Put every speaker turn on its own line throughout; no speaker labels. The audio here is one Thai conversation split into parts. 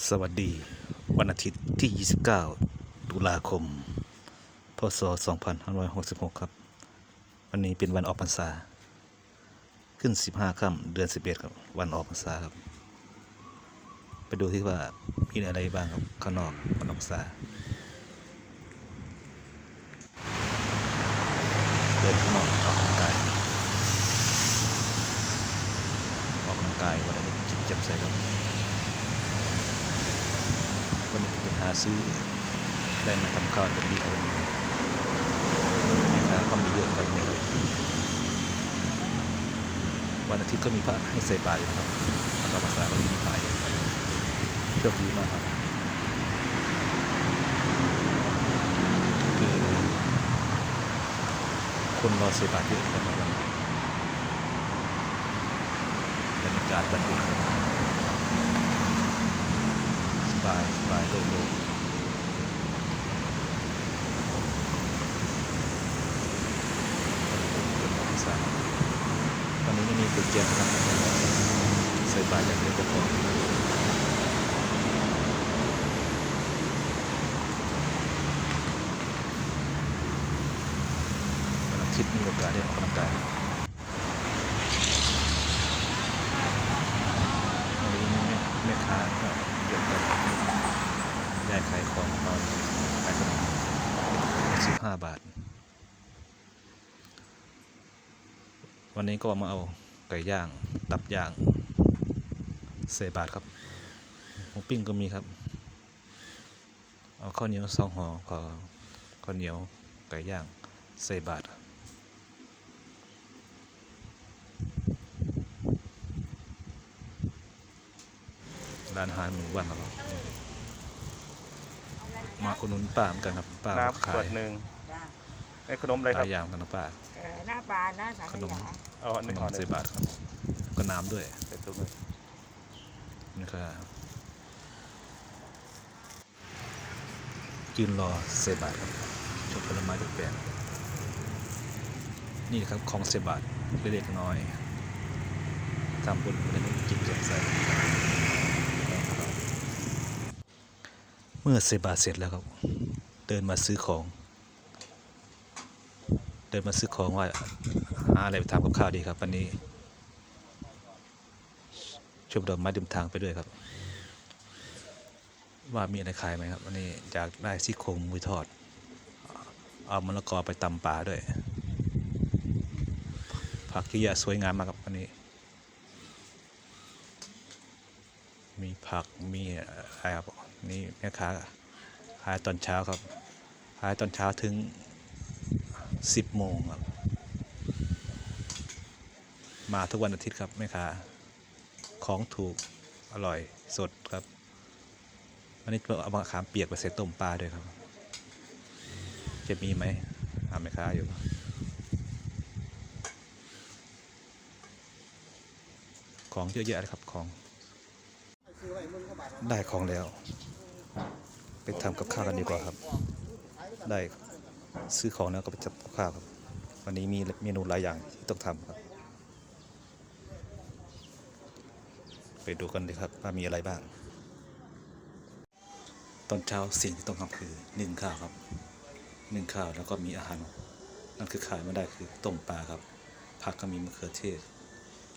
สวัสดีวันอาทิตย์ที่ 29 ตุลาคม พศ 2566 ครับ วันนี้เป็นวันออกพรรษา ขึ้น 15ค่ำเดือน 11 ครับ วันออกพรรษาครับ ไปดูที่ว่ามีอะไรบ้างครับข้างนอกวันออกพรรษาเดินข้างนอกออกกำลังกายออกกำลังกายวันนี้จิตจับใส่ครับ วันนี้เป็นหาซื้อได้มาทำข้าวเป็นดีเอาวันนะครับก็มีเยอะกันเลยวันอาทิตย์ก็มีพระให้ใส่บาตรอยู่นะครับวันออกพรรษาก็มีพระเยโชคดีมากครับคือคนรอใส่บาตรเยอะกันวันนี้บรรยากาศบันเทิงครั บายสบายโล่งๆตอนนี้ไม่มีกุญแจนะครับใส่บาตรอย่างเดียวก็พอวันอาทิตย์มีโอกาสได้ออกกำลังกายวันนี้แม่แม่ค้าก็เยอะกัน ยายขายของตอนขายขนมสิบห้าบาท วันนี้ก็มาเอาไก่ย่าง ตับย่างเศษบาทครับหมูปิ้งก็มีครับ เอาข้าวเหนียวสองห่อก็ข้าวเหนียวไก่ย่างเศษบาทร้านอาหารหมู่บ้านครับ มาอุดหนุนป้าเหมือนกันครับป้า
น้ำ
ขา
ขวยดหนึ่ง
จ้า
ไอ้ขนมอะไร
ห
ครั
ลา
บ
ยอย่างกันนะป้า
เอ่อหน้าปลาหน้าสัง
ข
ข
นม
ยา
เอาอัน
ข
หนึ่ง
น
ห่อ
ม
ห
เซ
นึ่ง
บาทครับก็น้ำด้วย
ใส่ถุงหนึ่ง
นี่ครับยืนรอเซบาทครับชมผลไม้ทุกแบบนี่ครับของเซบาทเล็กๆน้อยทำบุญเล็กๆกินแจกใส่ เมื่อเซบาเสร็จแล้วครับ เดินมาซื้อของ เดินมาซื้อของว่าหาอะไรไปทำกับข้าวดีครับวันนี้ชมดอกไม้ริมทางไปด้วยครับ ว่ามีอะไรขายไหมครับวันนี้อยากได้ซี่โครงหมูทอด เอามะละกอไปตำปลาด้วย ผักที่ยาสวยงามมากครับวันนี้ มีผักมีอะไรครับ นี่แม่ค้าขายตอนเช้าครับ ขายตอนเช้าถึงสิบโมงครับ มาทุกวันอาทิตย์ครับแม่ค้าของถูกอร่อยสดครับวันนี้เอามะขามเปียกไปใส่ต้มปลาด้วยครับ จะมีไหมหาแม่ค้าอยู่ของเยอะแยะเลยครับของ ได้ของแล้ว ไปทำกับข้าวกันดีกว่าครับ ได้ซื้อของแล้วก็ไปจับกับข้าวครับ วันนี้มีเมนูหลายอย่างที่ต้องทำครับ ไปดูกันเลยครับว่ามีอะไรบ้าง ตอนเช้าสิ่งที่ต้องทำคือนึ่งข้าวครับนึ่งข้าวแล้วก็มีอาหาร นั่นคือขาดไม่ได้คือต้มปลาครับ ผักก็มีมะเขือเทศ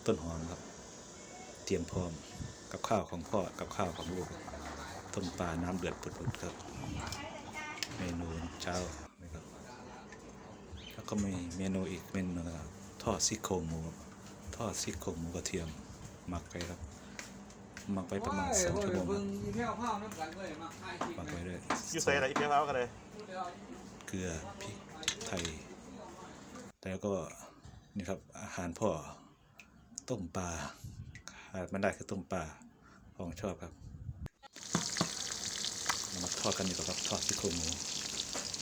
ต้นหอมครับ เตรียมพร้อมกับข้าวของพ่อกับข้าวของลูก ต้มปลาน้ำเดือดปุดๆครับ เมนูเช้านะครับแล้วก็มีเมนูอีกเมนูนะครับทอดซี่โครงหมูทอดซี่โครงหมูกระเทียมหมักไปครับหมักไปประมาณสองชั่วโมงครับ
มีแค่ข้าวน้ำกันเลยมาขายกิน
หมักไปด้วย
ยูเซ่อะไรอีกเพี้ยวกันเลย
เกลือพริกไทย แล้วก็นี่ครับอาหารพ่อต้มปลาขาดไม่ได้คือต้มปลาของชอบครับ เรามาทอดกันดีกว่าครับทอดซี่โครงหมู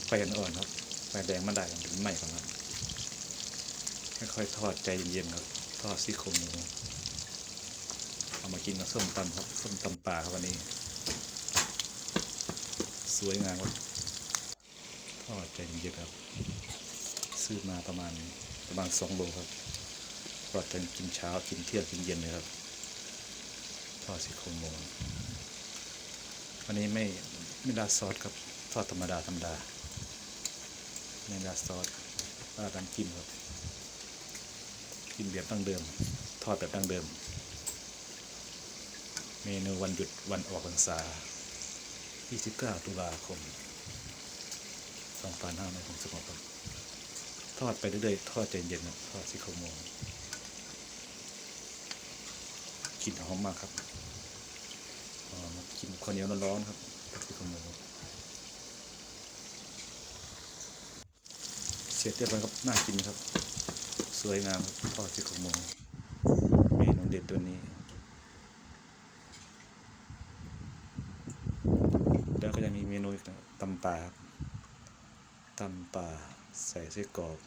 ไฟอ่อนๆครับไฟแดงมันได้ถึงไหม้ของมันค่อยๆทอดใจเย็นๆครับทอดซี่โครงหมูเอามากินกับส้มตำครับส้มตำปลาครับวันนี้ สวยงามครับทอดใจเย็นๆครับ ซื้อมาประมาณประมาณสองโลครับทอดกันกินเช้ากินเที่ยงกินเย็นเลยครับทอดซี่โครงหมูวันนี้ไม่ ไม่ราซอสครับทอดธรรมดาธรรมดาไม่ราซอสราดน้ำจิ้มครับกินแบบดั้งเดิม ทอดแบบดั้งเดิม เมนูวันหยุดวันออกพรรษา 29 ตุลาคม2566ครับทอดไปเรื่อยๆทอดใจเย็นครับทอดสิโครงหมูกลิ่นหอมมากครับหอมกินข้าวเหนียวร้อนๆครับ เสร็จเรียบร้อยครับ น่ากินครับ สวยงามครับทอดสิโครงหมูเมนูเด็ดตัวนี้แล้วก็ยังมีเมนูอีกนะตำปลาครับตำปลาใส่ไส้กรอก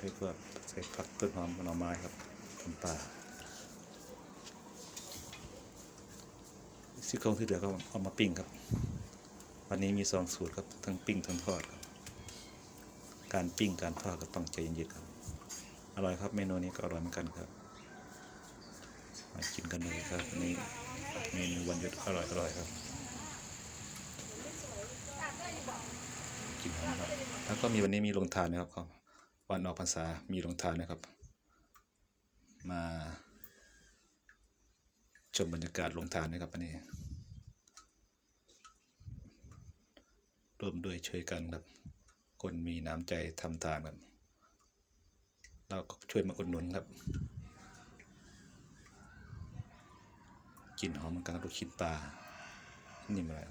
ด้วยก็ใส่ผักต้นหอมกับหน่อไม้ครับตำปลา ซี่โครงที่เหลือก็เอามาปิ้งครับ วันนี้มีสองสูตรครับ ทั้งปิ้งทั้งทอดครับ การปิ้งการทอดก็ต้องใจเย็นๆครับ อร่อยครับเมนูนี้ก็อร่อยเหมือนกันครับ มากินกันเลยครับนนี้เมนูวันหยุดอร่อยอร่อยครับ กินครับ แล้วก็มีวันนี้มีโรงทานนะครับครับ วันออกพรรษามีโรงทานนะครับ มา ชมบรรยากาศลงทานนะครับอันนี้ร่วมด้วยช่วยกันครับ คนมีน้ำใจทำทานครับเราก็ช่วยมาอุดหนุนครับกลิ่นหอมเหมือนกันครับลูกชิ้นปลานี่มอะไร